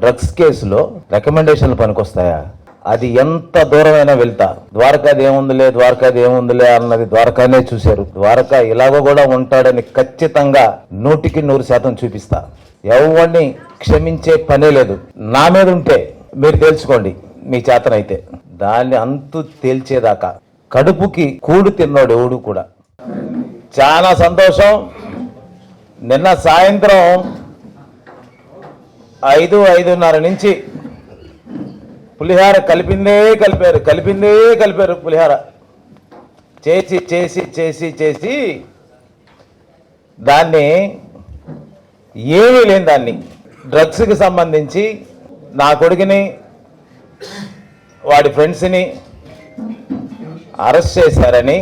Drugs కేసులో రికమెండేషన్లు పనికొస్తాయా? అది ఎంత దూరమైనా వెళ్తా. ద్వారకాది ఏముందిలే ద్వారకాది ఏముందిలే అన్నది ద్వారకానే చూశారు. ద్వారకా ఇలాగో కూడా ఉంటాడని ఖచ్చితంగా నూటికి నూరు శాతం చూపిస్తా. ఎవరిని క్షమించే పనే లేదు. నా మీద ఉంటే మీరు తెలుసుకోండి మీ చేతనైతే. దాన్ని అంతు తేల్చేదాకా. కడుపుకి కూడు తిన్నాడు ఎవడు కూడా. చాలా సంతోషం. నిన్న సాయంత్రం ఐదు ఐదున్నర నుంచి పులిహార కలిపిందే కలిపారు కలిపిందే కలిపారు పులిహార. చేసి చేసి చేసి చేసి దాన్ని ఏమీ లేని దాన్ని డ్రగ్స్కి సంబంధించి నా కొడుకుని వాడి ఫ్రెండ్స్ని అరెస్ట్ చేశారని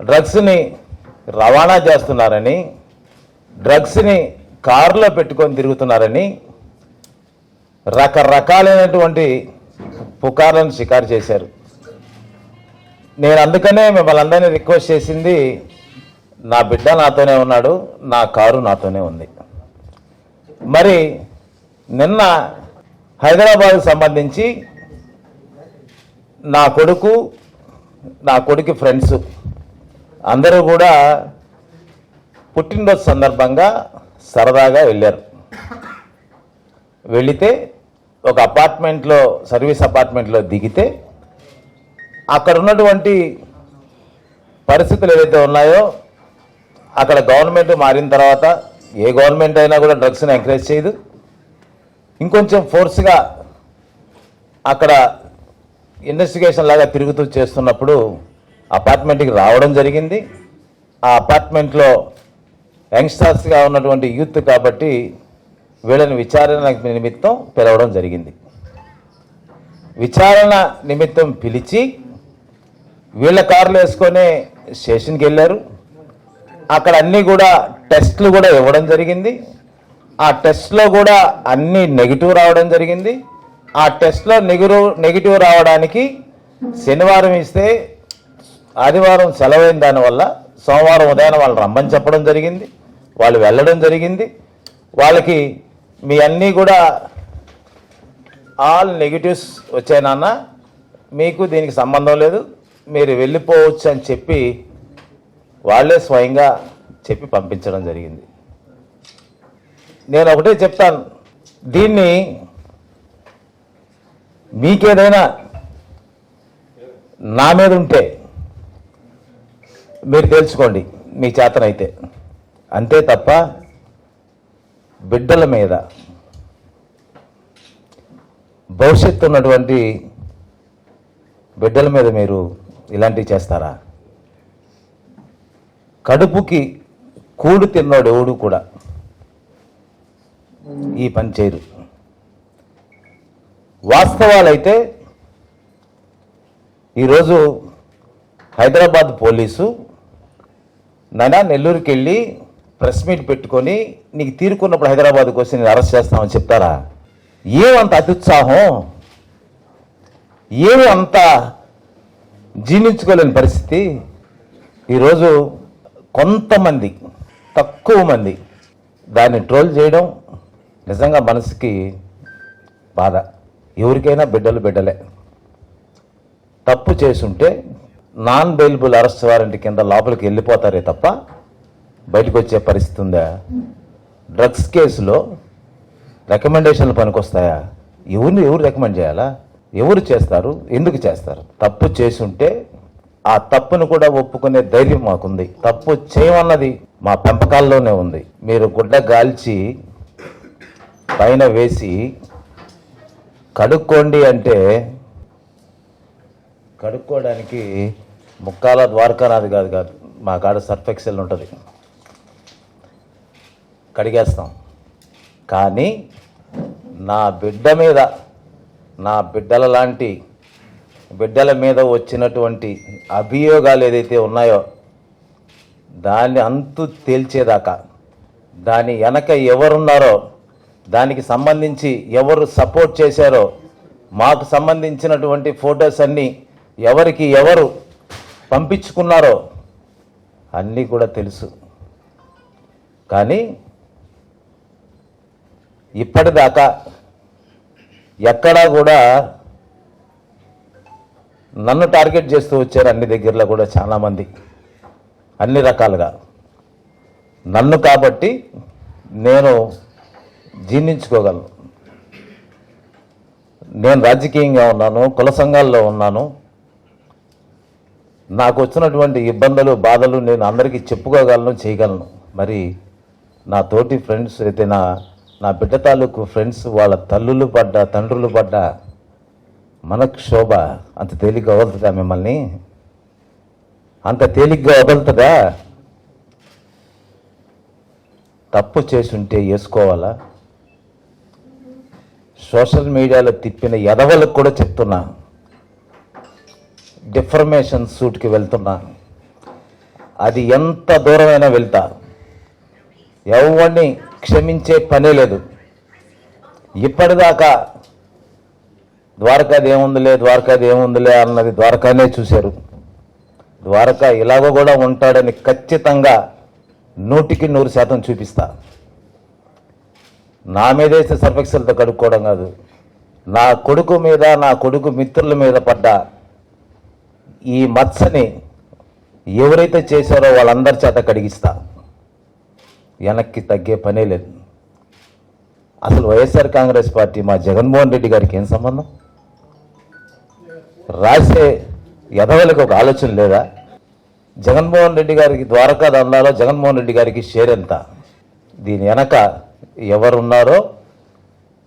డ్రగ్స్ని రవాణా చేస్తున్నారని డ్రగ్స్ని కారులో పెట్టుకొని తిరుగుతున్నారని రకరకాలైనటువంటి పుకార్లను షికారు చేశారు. నేను అందుకనే మిమ్మల్ని అందరినీ రిక్వెస్ట్ చేసింది నా బిడ్డ నాతోనే ఉన్నాడు నా కారు నాతోనే ఉంది. మరి నిన్న హైదరాబాద్ సంబంధించి నా కొడుకు నా కొడుకు ఫ్రెండ్స్ అందరూ కూడా పుట్టినరోజు సందర్భంగా సరదాగా వెళ్ళారు. వెళితే ఒక అపార్ట్మెంట్లో సర్వీస్ అపార్ట్మెంట్లో దిగితే అక్కడ ఉన్నటువంటి పరిస్థితులు ఏవైతే ఉన్నాయో అక్కడ గవర్నమెంట్ మారిన తర్వాత ఏ గవర్నమెంట్ అయినా కూడా డ్రగ్స్ని ఎంకరేజ్ చేయదు. ఇంకొంచెం ఫోర్స్గా అక్కడ ఇన్వెస్టిగేషన్ లాగా తిరుగుతూ చేస్తున్నప్పుడు అపార్ట్మెంట్కి రావడం జరిగింది. ఆ అపార్ట్మెంట్లో యంగ్స్టర్స్గా ఉన్నటువంటి యూత్ కాబట్టి వీళ్ళని విచారణ నిమిత్తం పిలవడం జరిగింది. విచారణ నిమిత్తం పిలిచి వీళ్ళ కార్లు వేసుకొని స్టేషన్కి వెళ్ళారు. అక్కడ అన్నీ కూడా టెస్ట్లు కూడా ఇవ్వడం జరిగింది. ఆ టెస్ట్లో కూడా అన్నీ నెగిటివ్ రావడం జరిగింది. ఆ టెస్ట్లో నెగిటివ్ నెగిటివ్ రావడానికి శనివారం ఇస్తే ఆదివారం సెలవైన దానివల్ల సోమవారం ఉదయం వాళ్ళు రమ్మని చెప్పడం జరిగింది. వాళ్ళు వెళ్ళడం జరిగింది. వాళ్ళకి మీ అన్నీ కూడా ఆల్ నెగిటివ్స్ వచ్చాయి నాన్న. మీకు దీనికి సంబంధం లేదు. మీరు వెళ్ళిపోవచ్చు అని చెప్పి వాళ్ళే స్వయంగా చెప్పి పంపించడం జరిగింది. నేను ఒకటే చెప్తాను. దీన్ని మీకేదైనా నా మీద ఉంటే మీరు తెలుసుకోండి. మీ చేతనైతే. అంతే తప్ప బిడ్డల మీద భవిష్యత్తు ఉన్నటువంటి బిడ్డల మీద మీరు ఇలాంటివి చేస్తారా? కడుపుకి కూడు తిన్నాడు ఎవడు కూడా ఈ పని చేయరు వాస్తవాలైతే ఈరోజు హైదరాబాద్ పోలీసు నాయనా నెల్లూరుకి వెళ్ళి ప్రెస్ మీట్ పెట్టుకొని నీకు తీరుకున్నప్పుడు హైదరాబాద్కి వచ్చి నేను అరెస్ట్ చేస్తామని చెప్తారా? ఏమంత అత్యుత్సాహం? ఏమి అంత జీర్ణించుకోలేని పరిస్థితి? ఈరోజు కొంతమంది తక్కువ మంది దాన్ని ట్రోల్ చేయడం నిజంగా మనసుకి బాధ. ఎవరికైనా బిడ్డలు బిడ్డలే. తప్పు చేసుంటే నాన్ బెయిలబుల్ అరెస్ట్ వారెంట్ కింద లోపలికి వెళ్ళిపోతారే తప్ప బయటకు వచ్చే పరిస్థితి ఉందా? డ్రగ్స్ కేసులో రికమెండేషన్లు పనికొస్తాయా? ఎవరిని ఎవరు రికమెండ్ చేయాలా? ఎవరు చేస్తారు? ఎందుకు చేస్తారు? తప్పు చేసుంటే ఆ తప్పును కూడా ఒప్పుకునే ధైర్యం మాకుంది. తప్పు చేయమన్నది మా పెంపకాల్లోనే ఉంది. మీరు గుడ్డ గాల్చి పైన వేసి కడుక్కోండి అంటే కడుక్కోవడానికి ముక్కాల ద్వారకానాథ్ కాదు కాదు మా కాడ సర్ఫ్ ఎక్సెల్ ఉంటుంది. కడిగేస్తాం. కానీ నా బిడ్డ మీద నా బిడ్డల లాంటి బిడ్డల మీద వచ్చినటువంటి అభియోగాలు ఏదైతే ఉన్నాయో దాన్ని అంతు తేల్చేదాకా దాని వెనక ఎవరున్నారో దానికి సంబంధించి ఎవరు సపోర్ట్ చేశారో మాకు సంబంధించినటువంటి ఫొటోస్ అన్నీ ఎవరికి ఎవరు పంపించుకున్నారో అన్నీ కూడా తెలుసు. కానీ ఇప్పటిదాకా ఎక్కడా కూడా నన్ను టార్గెట్ చేస్తూ వచ్చారు అన్ని దగ్గరలో కూడా చాలామంది అన్ని రకాలుగా. నన్ను కాబట్టి నేను జీర్ణించుకోగలను. నేను రాజకీయంగా ఉన్నాను కుల సంఘాల్లో ఉన్నాను. నాకు వచ్చినటువంటి ఇబ్బందులు బాధలు నేను అందరికీ చెప్పుకోగలను చేయగలను. మరి నా తోటి ఫ్రెండ్స్ అయితే నా నా బిడ్డ తాలూకు ఫ్రెండ్స్ వాళ్ళ తల్లులు పడ్డ తండ్రులు పడ్డ మనకు శోభ. అంత తేలిగ్గా వదులుతుందా మిమ్మల్ని? అంత తేలిగ్గా వదులుతుందా? తప్పు చేసుంటే వేసుకోవాలా? సోషల్ మీడియాలో తిప్పిన ఎదవలకు కూడా చెప్తున్నా. డిఫర్మేషన్ సూట్కి వెళ్తున్నా. అది ఎంత దూరమైనా వెళ్తా. ఎవరిని క్షమించే పనే లేదు. ఇప్పటిదాకా ద్వారకాది ఏముందిలే ద్వారకాది ఏముందిలే అన్నది ద్వారకానే చూశారు. ద్వారకా ఇలాగ కూడా ఉంటాడని ఖచ్చితంగా నూటికి నూరు శాతం చూపిస్తా. నా మీదైతే సర్ఫెక్సల్తో కడుక్కోవడం కాదు. నా కొడుకు మీద నా కొడుకు మిత్రుల మీద పడ్డ ఈ మత్సని ఎవరైతే చేశారో వాళ్ళందరి చేత కడిగిస్తా. వెనక్కి తగ్గే పనే లేదు. అసలు వైఎస్ఆర్ కాంగ్రెస్ పార్టీ మా జగన్మోహన్ రెడ్డి గారికి ఏం సంబంధం? రాసే ఎదవలకు ఒక ఆలోచన లేదా? జగన్మోహన్ రెడ్డి గారికి ద్వారకా దండాలో జగన్మోహన్ రెడ్డి గారికి షేర్ ఎంత? దీని వెనక ఎవరున్నారో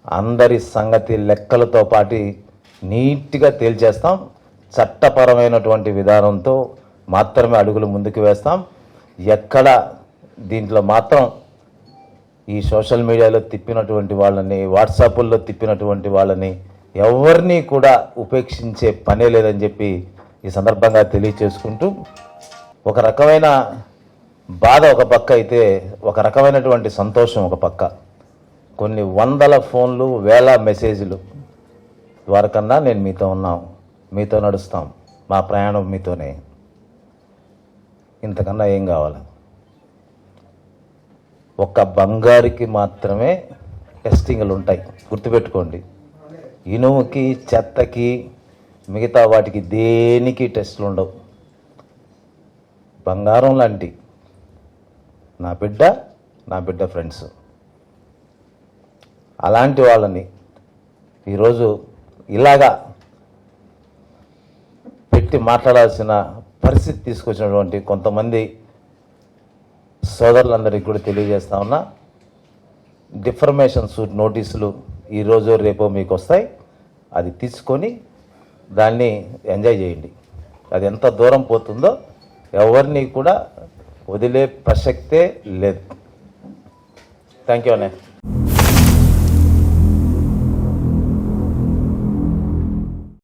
అందరి సంగతి లెక్కలతో పాటు నీట్గా తేల్చేస్తాం. చట్టపరమైనటువంటి విధానంతో మాత్రమే అడుగులు ముందుకు వేస్తాం. ఎక్కడ దీంట్లో మాత్రం ఈ సోషల్ మీడియాలో తిప్పినటువంటి వాళ్ళని వాట్సాపుల్లో తిప్పినటువంటి వాళ్ళని ఎవరిని కూడా ఉపేక్షించే పనే లేదని చెప్పి ఈ సందర్భంగా తెలియచేసుకుంటూ ఒక రకమైన బాధ ఒక పక్క అయితే ఒక రకమైనటువంటి సంతోషం ఒక పక్క. కొన్ని వందల ఫోన్లు వేల మెసేజ్లు ద్వారకన్నా నేను మీతో ఉన్నాం మీతో నడుస్తాం మా ప్రయాణం మీతోనే. ఇంతకన్నా ఏం కావాలి? ఒక్క బంగారుకి మాత్రమే టెస్టింగ్లు ఉంటాయి గుర్తుపెట్టుకోండి. ఇనుముకి చెత్తకి మిగతా వాటికి దేనికి టెస్టులు ఉండవు బంగారం లాంటి నా బిడ్డ నా బిడ్డ ఫ్రెండ్స్. అలాంటి వాళ్ళని ఈరోజు ఇలాగా పెట్టి మాట్లాడాల్సిన పరిస్థితి తీసుకొచ్చినటువంటి కొంతమంది సోదరులందరికీ కూడా తెలియజేస్తా ఉన్నా డిఫర్మేషన్ సూట్ నోటీసులు ఈరోజు రేపో మీకు వస్తాయి. అది తీసుకొని దాన్ని ఎంజాయ్ చేయండి. అది ఎంత దూరం పోతుందో ఎవరిని కూడా వదిలే ప్రసక్తే లేదు. థ్యాంక్ యూ అనే